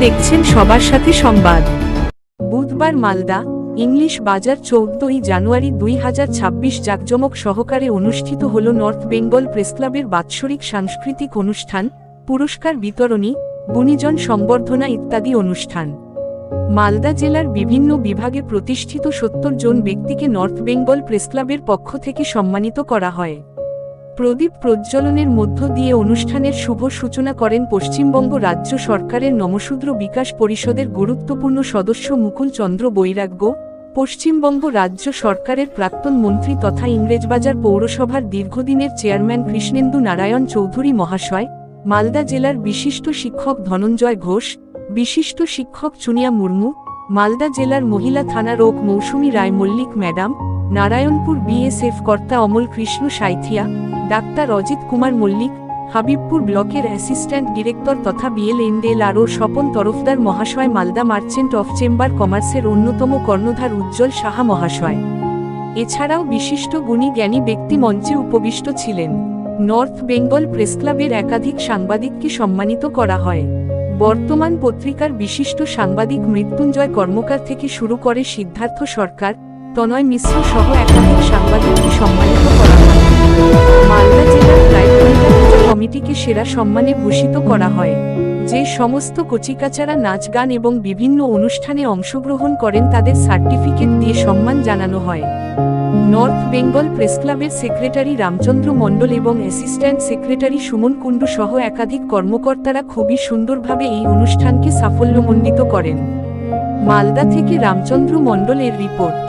দেখছেন সবার সাথে সংবাদ। বুধবার মালদা, ইংলিশ বাজার চৌদ্দই জানুয়ারি দুই হাজার ছাব্বিশ জাকজমক সহকারে অনুষ্ঠিত হল নর্থ বেঙ্গল প্রেসক্লাবের বাৎসরিক সাংস্কৃতিক অনুষ্ঠান, পুরস্কার বিতরণী, গুণীজন সম্বর্ধনা ইত্যাদি অনুষ্ঠান। মালদা জেলার বিভিন্ন বিভাগে প্রতিষ্ঠিত সত্তর জন ব্যক্তিকে নর্থ বেঙ্গল প্রেসক্লাবের পক্ষ থেকে সম্মানিত করা হয়। প্রদীপ প্রজ্বলনের মধ্য দিয়ে অনুষ্ঠানের শুভ সূচনা করেন পশ্চিমবঙ্গ রাজ্য সরকারের নমশূদ্র বিকাশ পরিষদের গুরুত্বপূর্ণ সদস্য মুকুল চন্দ্র বৈরাগ্য, পশ্চিমবঙ্গ রাজ্য সরকারের প্রাক্তন মন্ত্রী তথা ইংরেজবাজার পৌরসভার দীর্ঘদিনের চেয়ারম্যান কৃষ্ণেন্দু নারায়ণ চৌধুরী মহাশয়, মালদা জেলার বিশিষ্ট শিক্ষক ধনঞ্জয় ঘোষ, বিশিষ্ট শিক্ষক চুনিয়া মুর্মু, মালদা জেলার মহিলা থানা রোগ মৌসুমী রায় মল্লিক ম্যাডাম, নারায়ণপুর বিএসএফ কর্তা অমল কৃষ্ণ সাইথিয়া ডাক্তার অজিত কুমার মল্লিক, হাবিবপুর ব্লকের অ্যাসিস্ট্যান্ট ডিরেক্টর তথা বিএলএনডেল আরও স্বপন তরফদার মহাশয় মালদা মার্চেন্ট অফ চেম্বার কমার্সের অন্যতম কর্ণধার উজ্জ্বল সাহা মহাশয়। এছাড়াও বিশিষ্ট গুণী জ্ঞানী ব্যক্তি মঞ্চে উপবিষ্ট ছিলেন। নর্থ বেঙ্গল প্রেসক্লাবের একাধিক সাংবাদিককে সম্মানিত করা হয়। বর্তমান পত্রিকার বিশিষ্ট সাংবাদিক মৃত্যুঞ্জয় কর্মকার থেকে শুরু করে সিদ্ধার্থ সরকার, তনয় মিশ্র সহ একাধিক সাংবাদিককে সম্মানিত করা হয়। কমিটিকে সেরা সম্মানে ভূষিত করা হয়, যে সমস্ত কচিকাচারা নাচ গান এবং বিভিন্ন অনুষ্ঠানে অংশগ্রহণ করেন তাদের সার্টিফিকেট দিয়ে সম্মান জানানো হয়। নর্থ বেঙ্গল প্রেসক্লাবের সেক্রেটারি রামচন্দ্র মণ্ডল এবং অ্যাসিস্ট্যান্ট সেক্রেটারি সুমন কুণ্ডু সহ একাধিক কর্মকর্তারা খুবই সুন্দরভাবে এই অনুষ্ঠানকে সাফল্যমণ্ডিত করেন। মালদা থেকে রামচন্দ্র মণ্ডলের রিপোর্ট।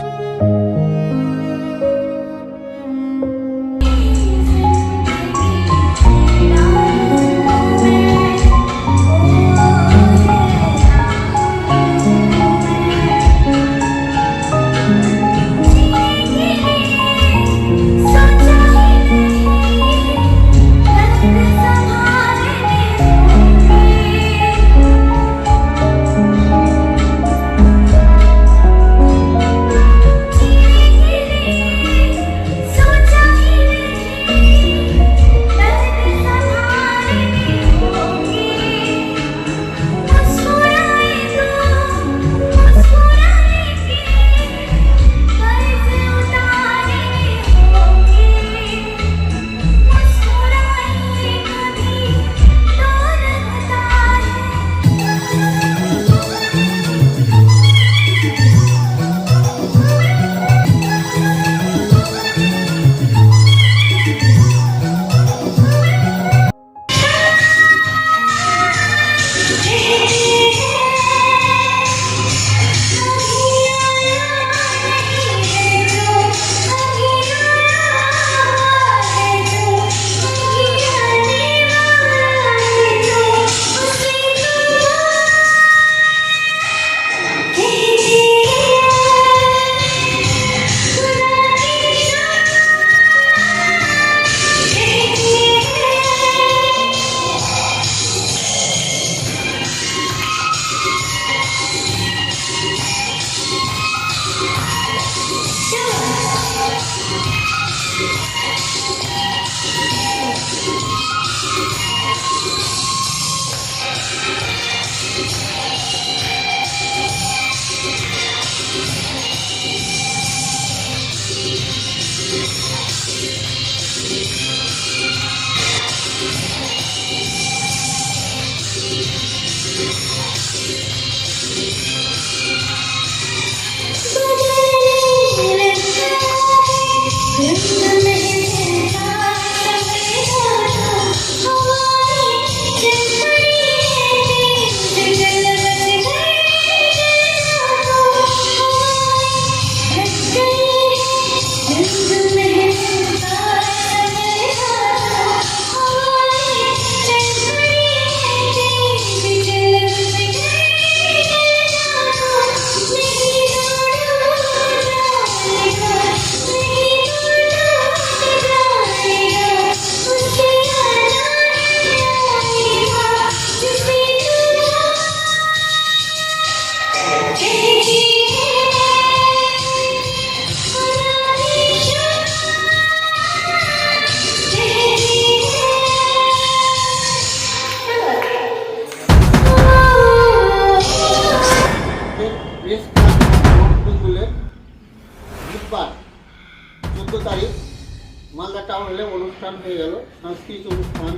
অনুষ্ঠান হয়ে গেল। সাংস্কৃতিক অনুষ্ঠান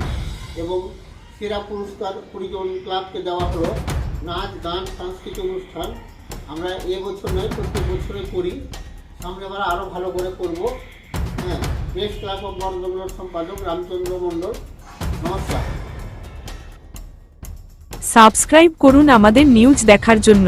এবং সেরা পুরস্কার কুড়িজন ক্লাবকে দেওয়া হলো। নাচ, গান, সাংস্কৃতিক অনুষ্ঠান আমরা এবছর নয় প্রত্যেক বছরে করি। সামনে আবার আরও ভালো করে করব। হ্যাঁ প্রেস ক্লাব অফ বর্ধমানের সম্পাদক রামচন্দ্র মণ্ডল। নমস্কার। সাবস্ক্রাইব করুন আমাদের নিউজ দেখার জন্য।